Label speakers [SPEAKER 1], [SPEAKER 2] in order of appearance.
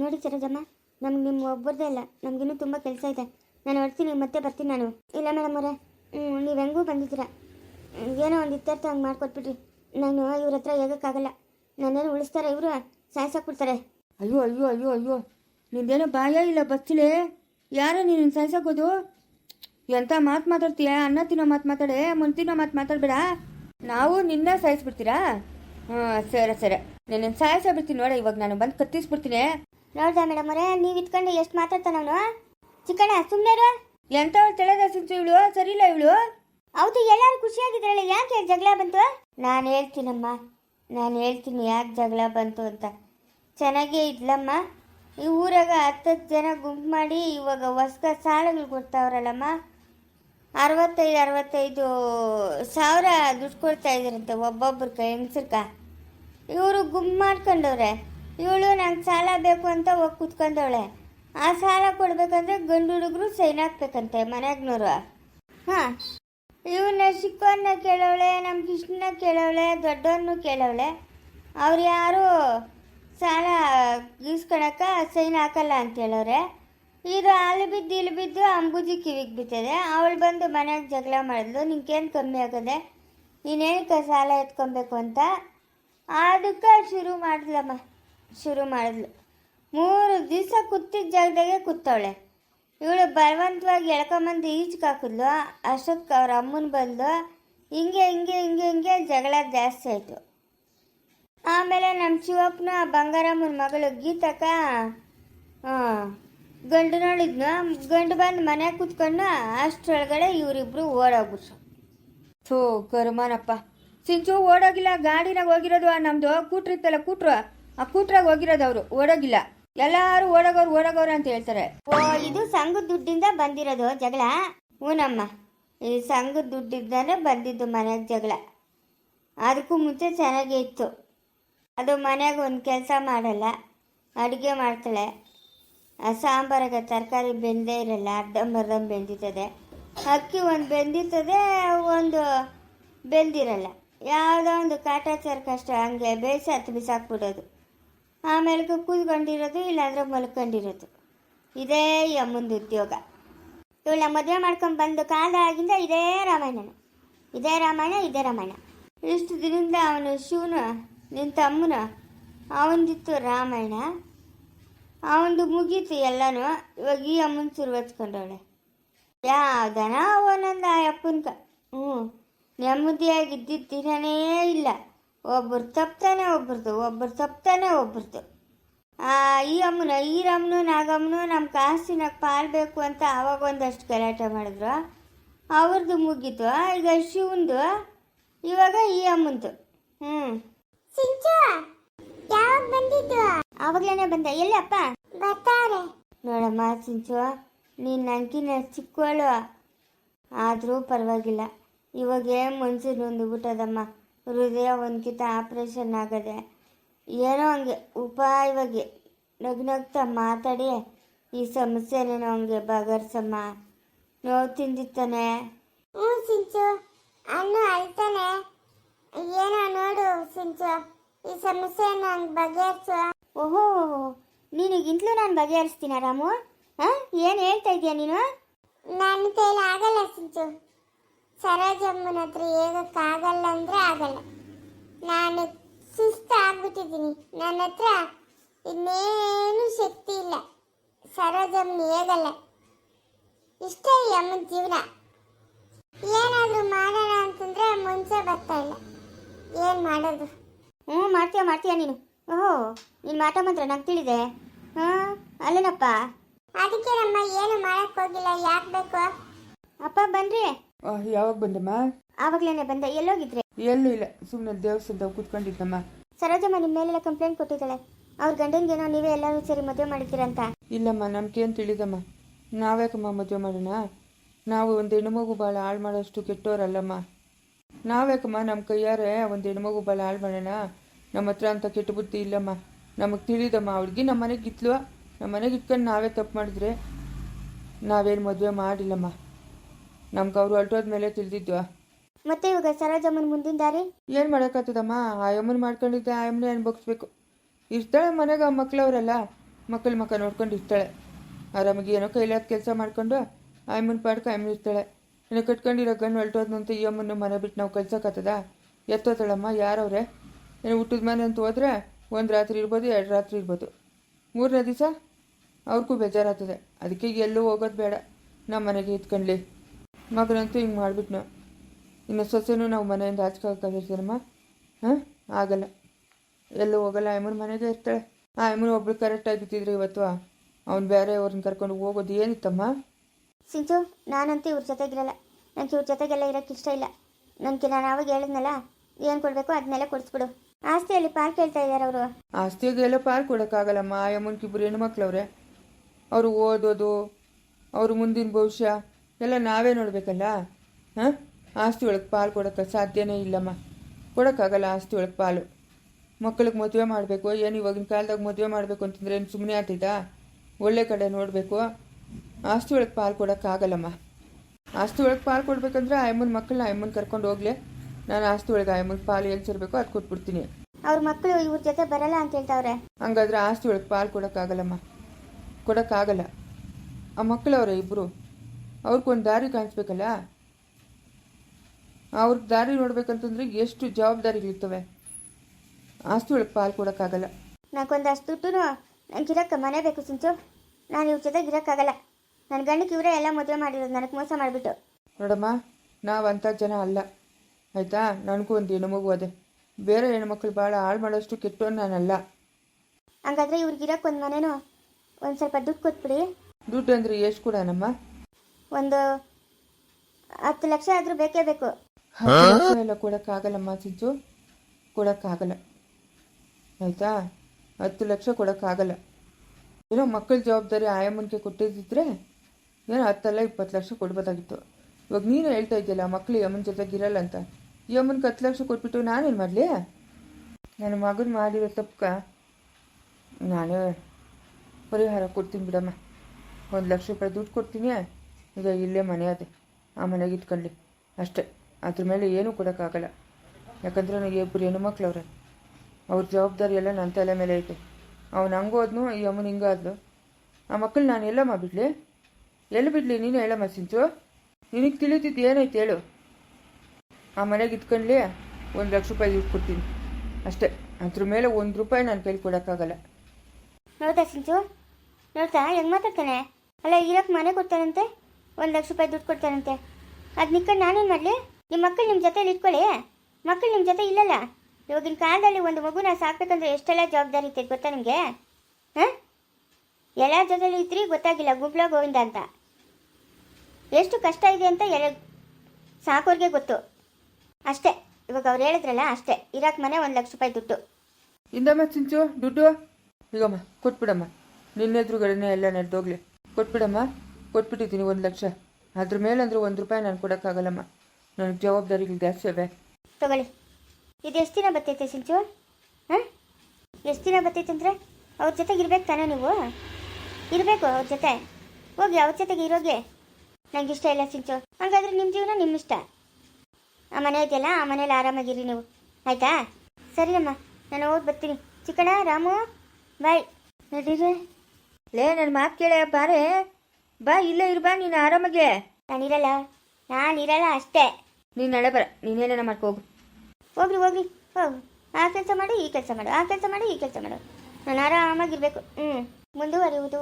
[SPEAKER 1] ನೋಡಿ ಸರೋಜಮ್ಮ, ನಮ್ಗೆ ನಿಮ್ಮ ಒಬ್ಬರದೇ ಇಲ್ಲ ನಮಗಿನ್ನೂ ತುಂಬ ಕೆಲಸ ಇದೆ. ನಾನು ಹೊರ್ತೀನಿ ಮತ್ತೆ ಬರ್ತೀನಿ ನಾನು. ಇಲ್ಲ ಮೇಡಮ್ ಅವರೇ ಹ್ಞೂ ನೀವು ಹೆಂಗೂ ಬಂದಿದ್ದೀರಾ? ಏನೋ ಒಂದು ಇತ್ಯರ್ಥ ಹಂಗೆ ಮಾಡಿಕೊಟ್ಬಿಟ್ರಿ. ನಾನು ಇವ್ರ ಹತ್ರ ಹೇಗಕ್ಕಾಗಲ್ಲ. ನನ್ನೇನು ಉಳಿಸ್ತಾರೆ ಇವರು, ಸಾಯಿಸಾಕ್ಬಿಡ್ತಾರೆ.
[SPEAKER 2] ಅಯ್ಯೋ ಅಯ್ಯೋ ಅಯ್ಯೋ ಅಯ್ಯೋ. ನಿಂದೇನೋ ಬಾಯ ಇಲ್ಲ ಬಚ್ಚಲೇ ಯಾರೋ ನೀನು ಸಾಯ್ಸೋಕೋದು? ಎಂಥ ಮಾತು ಮಾತಾಡ್ತೀಯ? ಅನ್ನ ತಿನ್ನೋ ಮಾತು ಮಾತಾಡೆ? ಮುಂದೆ ತಿನ್ನೋ ಮಾತು ಮಾತಾಡಬೇಡ. ನಾವು ನಿನ್ನ ಸಾಯಿಸ್ಬಿಡ್ತೀರಾ? ಹಾಂ ಸರಿ ಸರಿ. ನಿನ್ನ ಸಾಯಿಸ್ಬಿಡ್ತೀನಿ ನೋಡ, ಇವಾಗ ನಾನು ಬಂದು ಕತ್ತಿಸ್ಬಿಡ್ತೀನಿ.
[SPEAKER 1] ನೋಡ್ದಾ ಮೇಡಮ್ ಅವರೇ ನೀವು ಇತ್ಕೊಂಡು ಎಷ್ಟು ಮಾತಾಡ್ತಾನವನು ಚಿಕ್ಕಣ್ಣ ಸುಮ್ಮನೆ ಇರು.
[SPEAKER 2] ತೆಳದ ಸಿಂಚು ಇವಳು? ಇಲ್ಲ ಇವಳು?
[SPEAKER 1] ಹೌದು ಎಲ್ಲರೂ ಖುಷಿಯಾಗಿದ್ರಲ್ಲ ಯಾಕೆ ಜಗಳ ಬಂತು? ನಾನು ಹೇಳ್ತೀನಮ್ಮ ನಾನು ಹೇಳ್ತೀನಿ ಯಾಕೆ ಜಗಳ ಬಂತು ಅಂತ. ಚೆನ್ನಾಗೇ ಇದ್ಲಮ್ಮ. ಈ ಊರಾಗ ಹತ್ತತ್ತು ಜನ ಗುಂಪು ಮಾಡಿ ಇವಾಗ ಹೊಸ್ಕ ಸಾಲಗಳು ಕೊಡ್ತಾವ್ರಲ್ಲಮ್ಮ. ಅರವತ್ತೈದು ಅರವತ್ತೈದು ಸಾವಿರ ದುಡ್ಡು ಕೊಡ್ತಾ ಇದ್ರಂತೆ ಒಬ್ಬೊಬ್ರಿಗೆ ಹೆಂಗಸ್ರಕ. ಇವರು ಗುಂಪು ಮಾಡ್ಕೊಂಡವ್ರೆ. ಇವಳು ನಂಗೆ ಸಾಲ ಬೇಕು ಅಂತ ಹೋಗಿ ಕೂತ್ಕೊಂಡವಳೆ. ಆ ಸಾಲ ಕೊಡ್ಬೇಕಂದ್ರೆ ಗಂಡು ಹುಡುಗರು ಸೈನ್ ಹಾಕ್ಬೇಕಂತೆ ಮನೆಯಾಗ್ನೋರು ಹಾಂ. ಇವನ್ನ ಚಿಕ್ಕವನ್ನ ಕೇಳವಳೆ ನಮ್ಮ ಕೃಷ್ಣನ ಕೇಳವಳೆ ದೊಡ್ಡವನ್ನ ಕೇಳವಳೆ. ಅವ್ರು ಯಾರು ಸಾಲ ಗೀಸ್ಕೊಳಕ ಸೈನ್ ಹಾಕಲ್ಲ ಅಂತ ಹೇಳವ್ರೆ. ಇದು ಅಲ್ಲಿ ಬಿದ್ದು ಇಲ್ಲಿ ಬಿದ್ದು ಅಂಬುಜಿ ಕಿವಿಗೆ ಬಿತ್ತದೆ ಅವಳು ಬಂದು ಮನೆಯಾಗ ಜಗಳ ಮಾಡಿದ್ಲು ನಿಂಗೇನು ಕಮ್ಮಿ ಆಗದೆ ನೀನೇನಕ್ಕೆ ಸಾಲ ಎತ್ಕೊಬೇಕು ಅಂತ? ಅದಕ್ಕೆ ಶುರು ಮಾಡಿದ್ಲಮ್ಮ. ಶುರು ಮಾಡಿದ್ಲು. ಮೂರು ದಿವಸ ಕೂತಿದ್ದ ಜಾಗದಾಗೆ ಕೂತವಳೆ. ಇವಳು ಬಲವಂತವಾಗಿ ಎಳ್ಕೊಂಬಂದು ಈಚೆಗೆ ಹಾಕಿದ್ಲು. ಅಷ್ಟೊತ್ತಿಗೆ ಅವ್ರ ಅಮ್ಮನ ಬಂದು ಹಿಂಗೆ ಹಿಂಗೆ ಹಿಂಗೆ ಹಿಂಗೆ ಜಗಳ ಜಾಸ್ತಿ ಆಯಿತು. ಆಮೇಲೆ ನಮ್ಮ ಶಿವಪ್ಪನ ಬಂಗಾರಮ್ಮನ ಮಗಳು ಗೀತಕ್ಕ ಗಂಡು ನೋಡಿದ್ನು. ಗಂಡು ಬಂದು ಮನೆಗೆ ಕೂತ್ಕೊಂಡು ಅಷ್ಟರೊಳಗಡೆ ಇವರಿಬ್ರು ಓಡೋಗ್ಬಿಟ್ರು.
[SPEAKER 2] ಥೋ, ಕರ್ಮನಪ್ಪ. ಸಿಂಚು ಓಡೋಗಿಲ್ಲ, ಗಾಡಿನಾಗ ಹೋಗಿರೋದು ನಮ್ದು. ಕೂಟ್ರಿತ್ತಲ್ಲ, ಕೂಟ್ರು. ಆ ಹೋಗಿರೋದು ಅವರು, ಓಡೋಗಿಲ್ಲ. ಎಲ್ಲಾರು ಓಡೋಗೋರು ಓಡೋಗೋರು ಅಂತ ಹೇಳ್ತಾರೆ.
[SPEAKER 1] ಓ, ಇದು ಸಂಘದ ದುಡ್ಡಿಂದ ಬಂದಿರೋದು ಜಗಳ? ಹ್ಞೂನಮ್ಮ ಈ ಸಂಘದ ದುಡ್ಡಿಂದಾನೆ ಬಂದಿದ್ದು ಮನೆಗೆ ಜಗಳ. ಅದಕ್ಕೂ ಮುಂಚೆ ಚೆನ್ನಾಗೇ ಇತ್ತು. ಅದು ಮನೆಗೆ ಒಂದು ಕೆಲಸ ಮಾಡಲ್ಲ, ಅಡುಗೆ ಮಾಡ್ತಾಳೆ. ಆ ಸಾಂಬಾರಾಗ ತರಕಾರಿ ಬೆಂದೇ ಇರಲ್ಲ ಅರ್ಧಂಬರ್ಧಂ ಬೆಂದಿತ್ತದೆ ಅಕ್ಕಿ ಒಂದು ಬೆಂದಿರ್ತದೆ ಒಂದು ಬೆಂದಿರಲ್ಲ. ಯಾವುದೋ ಒಂದು ಕಾಟಾಚಾರ ಕಷ್ಟ ಹಂಗೆ ಬೇಯಿಸಿ ಹತ್ತು ಬಿಸಾಕ್ಬಿಡೋದು. ಆಮೇಲೆ ಕೂತ್ಕೊಂಡಿರೋದು ಇಲ್ಲಾಂದ್ರೆ ಮಲ್ಕೊಂಡಿರೋದು. ಇದೇ ಅಮ್ಮಂದು ಉದ್ಯೋಗ. ಇವಳ ಮದುವೆ ಮಾಡ್ಕೊಂಡು ಬಂದು ಕಾಲ ಆಗಿಂದ ಇದೇ ರಾಮಾಯಣನ. ಇದೇ ರಾಮಾಯಣ ಇದೇ ರಾಮಾಯಣ. ಇಷ್ಟು ದಿನದಿಂದ ಅವನು ಶಿವನು ನಿನ್ನ ತಮ್ಮನ, ಅವನದಿತ್ತು ರಾಮಾಯಣ. ಅವನದು ಮುಗೀತು ಎಲ್ಲನೂ. ಇವಾಗ ಈ ಅಮ್ಮನ ಶುರು ಹಚ್ಕೊಂಡವಳೆ ಯಾವ್ದನ ಒಂದೊಂದು ಆ ಅಪ್ಪನ್ಕ ಹ್ಞೂ ನೆಮ್ಮದಿಯಾಗಿ ಇದ್ದಿದ್ದ ದಿನನೇ ಇಲ್ಲ. ಒಬ್ಬರು ತಪ್ತಾನೆ ಒಬ್ಬರದು ಒಬ್ಬರು ತಪ್ತಾನೆ ಒಬ್ರದ್ದು ಆ ಈ ಅಮ್ಮನ ಈ ರಮ್ಮನು ನಾಗಮ್ಮನು ನಮ್ಮ ಕಾಸಿನಾಗ ಪಾಲ್ಬೇಕು ಅಂತ ಆವಾಗ ಒಂದಷ್ಟು ಗಲಾಟೆ ಮಾಡಿದ್ರು. ಅವ್ರದ್ದು ಮುಗೀತು ಈಗ ಶಿವಂದು ಇವಾಗ ಈ ಅಮ್ಮಂದು. ಹ್ಞೂ ಸಿಂಚು ಯಾವಾಗ ಬಂದಿದ್ದು? ಆವಾಗ್ಲೇನೆ ಬಂದ ಎಲ್ಲಪ್ಪ? ಬರ್ತಾರೆ. ನೋಡಮ್ಮ ಸಿಂಚು ನೀನು ನಂಕಿನ ಚಿಕ್ಕವಳು ಆದರೂ ಪರವಾಗಿಲ್ಲ ಇವಾಗ ಮನ್ಸು ನೊಂದುಬಿಟ್ಟದಮ್ಮ ಹೃದಯ ಒಂದ್ಕಿತ ಆಪರೇಷನ್ ಆಗದೆ ಏನೋ ಹಂಗೆ ಉಪಾಯವಾಗಿ ನಗ್ನಗ್ತಾ ಮಾತಾಡಿ ಈ ಸಮಸ್ಯೆನೇನೋ ಹಂಗೆ ಬಗರ್ಸಮ್ಮ. ನೋವು ತಿಂದಿತ್ತಾನೆ? ಹ್ಞೂ ಸಿಂಚು ಅಣ್ಣ ಅಳ್ತಾನೆ. ಏನೋ ನೋಡು ಸಿಂಚು ಈ ಸಮಸ್ಯೆನ ಹಂಗೆ ಬಗೆಹರಿಸು. ಓಹೋ ನಿನಗಿಂತಲೂ ನಾನು ಬಗೆಹರಿಸ್ತೀನ ರಾಮು? ಹಾಂ? ಏನು ಹೇಳ್ತಾ ಇದೀಯ ನೀನು? ನನ್ನ ಕೈಲಿ ಆಗಲ್ಲ ಸಿಂಚು. ಸರೋಜಮ್ಮನ ಹತ್ರ ಹೇಗಕ್ಕಾಗಲ್ಲ ಅಂದರೆ ಆಗಲ್ಲ. ನಾನು ಸುಸ್ತು ಆಗ್ಬಿಟ್ಟಿದ್ದೀನಿ ನನ್ನ ಹತ್ರ ಇನ್ನೇನು ಶಕ್ತಿ ಇಲ್ಲ. ಸರೋಜಮ್ಮನ ಹೇಗಲ್ಲ? ಇಷ್ಟೇ ಈ ಅಮ್ಮನ ಜೀವನ. ಏನಾದರೂ ಮಾಡೋಣ ಅಂತಂದ್ರೆ ಮುಂಚೆ ಬರ್ತಾ ಇಲ್ಲ. ಏನು ಮಾಡೋದು? ಹ್ಞೂ ಮಾಡ್ತೀಯ ಮಾಡ್ತೀಯ ನೀನು? ಓಹೋ ನಿನ್ನ ಮಾಟ ಮಾತ್ರ ನಂಗೆ ತಿಳಿದೆ. ಹಾಂ ಅಲ್ಲೇನಪ್ಪ? ಅದಕ್ಕೆ ನಮ್ಮ ಏನು ಮಾಡೋಕ್ಕೋಗಿಲ್ಲ ಯಾಕೆ ಬೇಕು? ಅಪ್ಪ ಬನ್ರಿ.
[SPEAKER 2] ಯಾವಾಗ ಬಂದಮ್ಮ?
[SPEAKER 1] ಆವಾಗ್ಲೇನೆ ಬಂದೆ. ಎಲ್ಲೋಗಿದ್ರೆ?
[SPEAKER 2] ಎಲ್ಲೂ ಇಲ್ಲ. ಸುಮ್ಮನೆ ದೇವಸ್ಥಾನದಾಗ ಕುತ್ಕೊಂಡಿದ್ದಮ್ಮ.
[SPEAKER 1] ಸರೋಜಮ್ಮ ನಿಮ್ಮ ಮೇಲೆಲ್ಲ ಕಂಪ್ಲೇಂಟ್ ಕೊಟ್ಟಿದ್ದಾಳೆ. ಅವ್ರ ಗಂಡನಿಗೇನೋ ನೀವೇ ಎಲ್ಲರೂ ಸೇರಿ ಮದುವೆ ಮಾಡಿದ್ದೀರಂತ
[SPEAKER 2] ಇಲ್ಲಮ್ಮ ನಮ್ಗೇನು ತಿಳಿದಮ್ಮ. ನಾವ್ಯಾಕಮ್ಮ ಮದುವೆ ಮಾಡೋಣ? ನಾವು ಒಂದು ಹೆಣ್ಮಗು ಭಾಳ ಹಾಳು ಮಾಡೋಷ್ಟು ಕೆಟ್ಟೋರಲ್ಲಮ್ಮ. ನಾವ್ಯಾಕಮ್ಮ ನಮ್ಮ ಕೈಯಾರೆ ಒಂದು ಹೆಣ್ಮಗು ಭಾಳ ಹಾಳು ಮಾಡೋಣ? ನಮ್ಮ ಹತ್ರ ಅಂತ ಕೆಟ್ಟ ಬುದ್ಧಿ ಇಲ್ಲಮ್ಮ. ನಮಗೆ ತಿಳಿದಮ್ಮ ಅವ್ಳಿಗೆ ನಮ್ಮ ಮನೆಗೆ ಇತ್ಲು ನಮ್ಮ ಮನೆಗೆ ಇಟ್ಕೊಂಡು ನಾವೇ ತಪ್ಪು ಮಾಡಿದ್ರೆ ನಾವೇನು ಮದುವೆ ಮಾಡಿಲ್ಲಮ್ಮ. ನಮ್ಗೆ ಅವರು ಹೊರಟೋದ್ಮೇಲೆ ತಿಳಿದಿದ್ವಾ.
[SPEAKER 1] ಮತ್ತೆ ಇವಾಗ ಸರೋಜಮ್ಮನ ಮುಂದಿನ ದಾರಿ?
[SPEAKER 2] ಏನು ಮಾಡೋಕ್ಕಾಗ್ತದಮ್ಮ ಆ ಅಮ್ಮನ ಮಾಡ್ಕೊಂಡಿದ್ದೆ ಆ ಅಮ್ಮನೇ ಅನ್ಭೋಗಿಸ್ಬೇಕು. ಇರ್ತಾಳೆ ಮನೆಗೆ ಆ ಮಕ್ಳವ್ರಲ್ಲ. ಮಕ್ಕಳ ಮಕ್ಕ ನೋಡ್ಕೊಂಡು ಇರ್ತಾಳೆ. ಆರಾಮಾಗಿ ಏನೋ ಕೈಲಾದ ಕೆಲಸ ಮಾಡ್ಕೊಂಡು ಆಯಮ್ಮನ ಪಾಡ್ಕ ಆಯಮ್ಮನ ಇರ್ತಾಳೆ. ಇನ್ನು ಕಟ್ಕೊಂಡಿರೋ ಗಣ್ಣು ಹೊರಟೋದ್ನಂತ ಈ ಅಮ್ಮನ ಮನೆ ಬಿಟ್ಟು ನಾವು ಕಳ್ಸೋಕತ್ತದ ಎತ್ತೋತಾಳಮ್ಮ ಯಾರವ್ರೆ? ಏನು ಹುಟ್ಟಿದ ಮನೆ ಅಂತ ಹೋದ್ರೆ ಒಂದು ರಾತ್ರಿ ಇರ್ಬೋದು ಎರಡು ರಾತ್ರಿ ಇರ್ಬೋದು. ಮೂರನೇ ದಿವಸ ಅವ್ರಿಗೂ ಬೇಜಾರಾಗ್ತದೆ. ಅದಕ್ಕೆ ಎಲ್ಲೂ ಹೋಗೋದು ಬೇಡ. ನಮ್ಮ ಮನೆಗೆ ಇದ್ಕೊಂಡ್ಲಿ. ಮಗನಂತೂ ಹಿಂಗೆ ಮಾಡಿಬಿಟ್ನು. ಇನ್ನು ಸೊಸೆನೂ ನಾವು ಮನೆಯಿಂದ ಆಚೆಕಾಗಿರ್ತೀನಮ್ಮ ಹಾಂ? ಆಗಲ್ಲ. ಎಲ್ಲೂ ಹೋಗಲ್ಲ. ಆಯಮ್ಮನ ಮನೆಗೆ ಇರ್ತಾಳೆ. ಆ ಅಮ್ಮನ ಒಬ್ಳು ಕರೆಕ್ಟಾಗಿ ಬಿತ್ತಿದ್ರು ಇವತ್ತು ಅವ್ನು ಬೇರೆ ಅವ್ರನ್ನ ಕರ್ಕೊಂಡು ಹೋಗೋದು ಏನಿತ್ತಮ್ಮ?
[SPEAKER 1] ಸಿಂಚು ನಾನಂತೂ ಇವ್ರ ಜೊತೆಗಿರಲ್ಲ. ನನಗೆ ಇವ್ರ ಜೊತೆಗೆಲ್ಲ ಇರೋಕ್ಕೆ ಇಷ್ಟ ಇಲ್ಲ. ನನಗೆ ನಾನು ಆವಾಗ ಹೇಳಿದ್ನಲ್ಲ ಏನು ಕೊಡಬೇಕು ಅದನ್ನೆಲ್ಲ ಕೊಡಿಸ್ಬಿಡು. ಆಸ್ತಿಯಲ್ಲಿ ಪಾರ್ಕ್ ಕೇಳ್ತಾ ಇದ್ದಾರೆ ಅವರು.
[SPEAKER 2] ಆಸ್ತಿಗೆಲ್ಲ ಪಾರ್ಕ್ ಕೊಡೋಕ್ಕಾಗಲ್ಲಮ್ಮ. ಆ ಹೆಣ್ಣು ಹೆಣ್ಮಕ್ಳವ್ರೆ. ಅವರು ಓದೋದು ಅವ್ರ ಮುಂದಿನ ಭವಿಷ್ಯ. ಎಲ್ಲ ನಾವೇ ನೋಡಬೇಕಲ್ಲ? ಹಾಂ? ಆಸ್ತಿ ಒಳಗೆ ಪಾಲು ಕೊಡೋಕ್ಕೆ ಸಾಧ್ಯನೇ ಇಲ್ಲಮ್ಮ. ಕೊಡೋಕ್ಕಾಗಲ್ಲ ಆಸ್ತಿ ಒಳಗೆ ಪಾಲು. ಮಕ್ಕಳಿಗೆ ಮದುವೆ ಮಾಡಬೇಕು ಏನು ಇವಾಗಿನ ಕಾಲದಾಗ ಮದುವೆ ಮಾಡಬೇಕು ಅಂತಂದ್ರೆ ಏನು ಸುಮ್ಮನೆ ಆಗ್ತೈತಾ ಒಳ್ಳೆ ಕಡೆ ನೋಡಬೇಕು. ಆಸ್ತಿ ಒಳಗೆ ಪಾಲು ಕೊಡೋಕ್ಕಾಗಲ್ಲಮ್ಮ. ಆಸ್ತಿ ಒಳಗೆ ಪಾಲು ಕೊಡ್ಬೇಕಂದ್ರೆ ಆಯಮ್ಮನ ಮಕ್ಕಳನ್ನ ಆಯಮ್ಮನ ಕರ್ಕೊಂಡು ಹೋಗ್ಲಿ. ನಾನು ಆಸ್ತಿ ಒಳಗೆ ಆಯಮ್ಮನ ಪಾಲು ಎಲ್ಲಿ ಸೇರಬೇಕು ಅದು ಕೊಟ್ಬಿಡ್ತೀನಿ.
[SPEAKER 1] ಅವ್ರ ಮಕ್ಕಳು ಇವ್ರ ಜೊತೆ ಬರಲ್ಲ ಅಂತ ಹೇಳ್ತಾವ್ರೆ.
[SPEAKER 2] ಹಂಗಾದ್ರೆ ಆಸ್ತಿ ಒಳಗೆ ಪಾಲು ಕೊಡೋಕ್ಕಾಗಲ್ಲಮ್ಮ. ಕೊಡೋಕ್ಕಾಗಲ್ಲ. ಆ ಮಕ್ಕಳವ್ರೆ ಇಬ್ಬರು ಅವ್ರಿಗೊಂದು ದಾರಿ ಕಾಣಿಸ್ಬೇಕಲ್ಲ? ಅವ್ರಿಗೆ ದಾರಿ ನೋಡ್ಬೇಕಂತಂದ್ರೆ ಎಷ್ಟು ಜವಾಬ್ದಾರಿಗಳಿರ್ತವೆ? ಆಸ್ತಿ ಒಳಗೆ ಪಾಲು ಕೊಡೋಕ್ಕಾಗಲ್ಲ.
[SPEAKER 1] ನನಗೊಂದಷ್ಟು ದುಡ್ಡು ನಂಗೆ ಇರೋಕ್ಕೆ ಮನೆ ಬೇಕು ಸಿಂಚು. ನಾನು ಇವ್ರ ಜೊತೆ ಇರೋಕ್ಕಾಗಲ್ಲ ನನ್ನ ಗಂಡಕ್ಕೆ ಇವರೇ ಎಲ್ಲ ಮದುವೆ ಮಾಡಿರೋದು ನನಗೆ ಮೋಸ ಮಾಡಿಬಿಟ್ಟು.
[SPEAKER 2] ನೋಡಮ್ಮ ನಾವು ಅಂಥ ಜನ ಅಲ್ಲ. ಆಯಿತಾ? ನನಗೂ ಒಂದು ಹೆಣ್ಣು ಮಗು ಅದೇ. ಬೇರೆ ಹೆಣ್ಮಕ್ಳು ಭಾಳ ಹಾಳು ಮಾಡೋಷ್ಟು ಕೆಟ್ಟವನು ನಾನಲ್ಲ.
[SPEAKER 1] ಹಂಗಾದ್ರೆ ಇವ್ರಿಗೆ ಇರೋಕ್ಕೆ ಒಂದು ಮನೇನು ಒಂದು ಸ್ವಲ್ಪ ದುಡ್ಡು ಕೊಟ್ಬಿಡಿ.
[SPEAKER 2] ದುಡ್ಡು ಅಂದರೆ ಎಷ್ಟು ಕೊಡೋಣಮ್ಮ
[SPEAKER 1] ಒಂದು ಹತ್ತು ಲಕ್ಷ ಆದರೂ ಬೇಕೇ ಬೇಕು.
[SPEAKER 2] ಹತ್ತು ಲಕ್ಷ ಎಲ್ಲ ಕೊಡೋಕ್ಕಾಗಲ್ಲಮ್ಮ ಸಿದ್ದು ಕೊಡೋಕ್ಕಾಗಲ್ಲ. ಆಯಿತಾ? ಹತ್ತು ಲಕ್ಷ ಕೊಡೋಕ್ಕಾಗಲ್ಲ. ಏನೋ ಮಕ್ಕಳ ಜವಾಬ್ದಾರಿ ಆಯಮ್ಮನಿಗೆ ಕೊಟ್ಟಿದ್ದಿದ್ರೆ ಏನೋ ಹತ್ತಲ್ಲ ಇಪ್ಪತ್ತು ಲಕ್ಷ ಕೊಡ್ಬೋದಾಗಿತ್ತು. ಇವಾಗ ನೀನು ಹೇಳ್ತಾ ಇದೆಯಲ್ಲ ಮಕ್ಳು ಯಮ್ಮನ ಜೊತೆಗೆ ಇರಲ್ಲ ಅಂತ. ಯಮ್ಮನ್ಗೆ ಹತ್ತು ಲಕ್ಷ ಕೊಟ್ಬಿಟ್ಟು ನಾನೇನು ಮಾಡಲಿ? ನನ್ನ ಮಗನ ಮಾಡಿರೋ ತಪ್ಪಕ ನಾನೇ ಪರಿಹಾರ ಕೊಡ್ತೀನಿ ಬಿಡಮ್ಮ. ಒಂದು ಲಕ್ಷ ರೂಪಾಯಿ ದುಡ್ಡು ಕೊಡ್ತೀನಿ. ಈಗ ಇಲ್ಲೇ ಮನೆ ಅದೆ, ಆ ಮನೆಗೆ ಇದ್ಕೊಳ್ಳಿ ಅಷ್ಟೇ, ಅದ್ರ ಮೇಲೆ ಏನೂ ಕೊಡೋಕ್ಕಾಗಲ್ಲ. ಯಾಕಂದ್ರೆ ನನಗೆ ಇಬ್ಬರು ಹೆಣ್ಮಕ್ಳವ್ರೆ ಅವ್ರ ಜವಾಬ್ದಾರಿ ಎಲ್ಲ ನನ್ನ ತಲೆ ಮೇಲೆ ಐತೆ. ಅವನು ಹಂಗೋದ್ನು ಈ ಅಮ್ಮನ ಹಿಂಗಾದ್ಲು ಆ ಮಕ್ಕಳು ನಾನು ಎಲ್ಲ ಬಿಡಲಿ ಎಲ್ಲಿ ಬಿಡಲಿ ನೀನು ಹೇಳಮ್ಮ ಸಿಂಚು? ನಿನಗೆ ತಿಳಿತಿದ್ದು ಏನೈತೆ ಹೇಳು. ಆ ಮನೆಗೆ ಇದ್ಕೊಳ್ಳಿ ಒಂದು ಲಕ್ಷ ರೂಪಾಯಿ ದುಡ್ಡು ಕೊಡ್ತೀನಿ. ಅಷ್ಟೇ, ಅದ್ರ ಮೇಲೆ ಒಂದು ರೂಪಾಯಿ ನಾನು ಕೈಲಿ ಕೊಡೋಕ್ಕಾಗಲ್ಲ.
[SPEAKER 1] ನೋಡ್ತಾ ಸಿಂಚು? ನೋಡ್ತಾ? ಹೆಂಗೆ ಮಾತಾಡ್ತಾನೆ? ಅಲ್ಲ ಇರೋಕ್ಕೆ ಮನೆ ಕೊಡ್ತಾನಂತೆ? ಒಂದು ಲಕ್ಷ ರೂಪಾಯಿ ದುಡ್ಡು ಕೊಡ್ತಾನಂತೆ ಅದು ನಿಕ್ಕೊಂಡು ನಾನೇನು ಮಾಡಲಿ? ನಿಮ್ಮ ಮಕ್ಕಳು ನಿಮ್ಮ ಜೊತೆಲಿ ಇಟ್ಕೊಳ್ಳಿ. ಮಕ್ಕಳು ನಿಮ್ಮ ಜೊತೆ ಇಲ್ಲಲ್ಲ? ಇವಾಗಿನ ಕಾಲದಲ್ಲಿ ಒಂದು ಮಗುನ ಸಾಕಬೇಕಂದ್ರೆ ಎಷ್ಟೆಲ್ಲ ಜವಾಬ್ದಾರಿ ಇರ್ತೈತೆ ಗೊತ್ತಾ ನಿಮಗೆ? ಹಾಂ? ಎಲ್ಲ ಜೊತೆಲಿ ಇದ್ರಿ ಗೊತ್ತಾಗಿಲ್ಲ ಗುಂಪ್ಲ ಗೋವಿಂದ ಅಂತ. ಎಷ್ಟು ಕಷ್ಟ ಇದೆ ಅಂತ ಎಲ್ಲ ಸಾಕೋರಿಗೆ ಗೊತ್ತು. ಅಷ್ಟೇ. ಇವಾಗ ಅವ್ರು ಹೇಳಿದ್ರಲ್ಲ, ಅಷ್ಟೇ. ಇರಾಕ್ ಮನೆ ಒಂದು ಲಕ್ಷ ರೂಪಾಯಿ ದುಡ್ಡು.
[SPEAKER 2] ಇಂದಮ್ಮ ಚಿಂಚು, ದುಡ್ಡು? ಈಗಮ್ಮ ಕೊಟ್ಬಿಡಮ್ಮ. ನಿನ್ನೆದ್ರುಗಡೆನೆ ಎಲ್ಲ ನಡೆದೋಗ್ಲಿ. ಕೊಟ್ಬಿಡಮ್ಮ. ಕೊಟ್ಬಿಟ್ಟಿದ್ದೀನಿ ಒಂದು ಲಕ್ಷ. ಅದ್ರ ಮೇಲಂದ್ರೆ ಒಂದು ರೂಪಾಯಿ ನಾನು ಕೊಡೋಕ್ಕಾಗಲ್ಲಮ್ಮ. ನನಗೆ ಜವಾಬ್ದಾರಿಗಳು ಜಾಸ್ತಿ
[SPEAKER 1] ತಗೊಳ್ಳಿ. ಇದು ಎಷ್ಟು ದಿನ ಬರ್ತೈತೆ ಸಿಂಚು? ಹಾಂ? ಎಷ್ಟು ದಿನ ಬರ್ತೈತೆ ಅಂದರೆ? ಅವ್ರ ಜೊತೆಗೆ ಇರ್ಬೇಕು ತಾನೇ ನೀವು? ಇರಬೇಕು ಅವ್ರ ಜೊತೆ. ಹೋಗಿ ಅವ್ರ ಜೊತೆಗೆ ಇರೋಗೆ. ನಂಗೆ ಇಷ್ಟ ಇಲ್ಲ ಸಿಂಚು. ಹಂಗಾದ್ರೆ ನಿಮ್ಮ ಜೀವನ ನಿಮ್ಮ ಇಷ್ಟ. ಆ ಮನೆ ಇದೆಯಲ್ಲ ಆ ಮನೇಲಿ ಆರಾಮಾಗಿರಿ ನೀವು. ಆಯಿತಾ? ಸರಿನಮ್ಮ ನಾನು ಹೋಗಿ ಬರ್ತೀನಿ. ಚಿಕ್ಕಣ ರಾಮು, ಬಾಯ್. ನಡೀರಿ.
[SPEAKER 2] ಲೇ ನನ್ನ ಮಾತು ಕೇಳ, ಬಾರೆ. ಬಾ ಇಲ್ಲೇ ಇರ್ಬಾ ನೀನು ಆರಾಮಾಗೆ.
[SPEAKER 1] ನಾನಿರಲ್ಲ ನಾನಿರಲ್ಲ ಅಷ್ಟೇ.
[SPEAKER 2] ನೀನು ನಡೆ ಬರ ನೀನೇನ ಮಾಡ್ಕೋಗು
[SPEAKER 1] ಹೋಗ್ರಿ ಹೋಗ್ರಿ ಹೋಗು. ಆ ಕೆಲಸ ಮಾಡು ಈ ಕೆಲಸ ಮಾಡು ಆ ಕೆಲಸ ಮಾಡು ಈ ಕೆಲಸ ಮಾಡು. ನಾನು ಆರಾಮಾಗಿರ್ಬೇಕು ಹ್ಞೂ ಮುಂದುವರಿಯುವುದು.